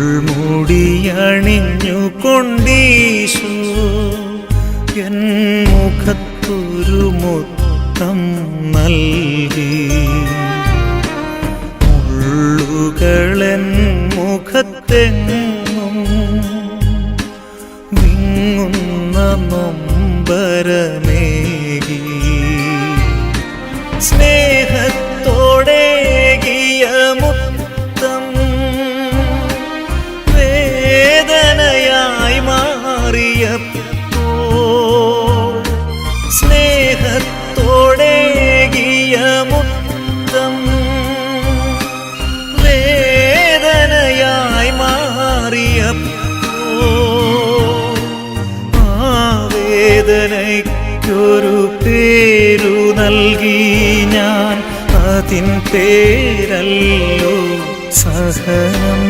മുടിയണിഞ്ഞുകൊണ്ടീശു N മുഖത്തൊരു മുത്തം നൽകി. ഉള്ളുകളൻ മുഖത്തെങ്ങും വിങ്ങുന്ന നൊമ്പരമേകി. സ്നേഹത്തോടേകിയ ആ വേദനയ്ക്കൊരു പേരു നൽകി ഞാൻ അതിൻ പേരല്ലോ സഹനം.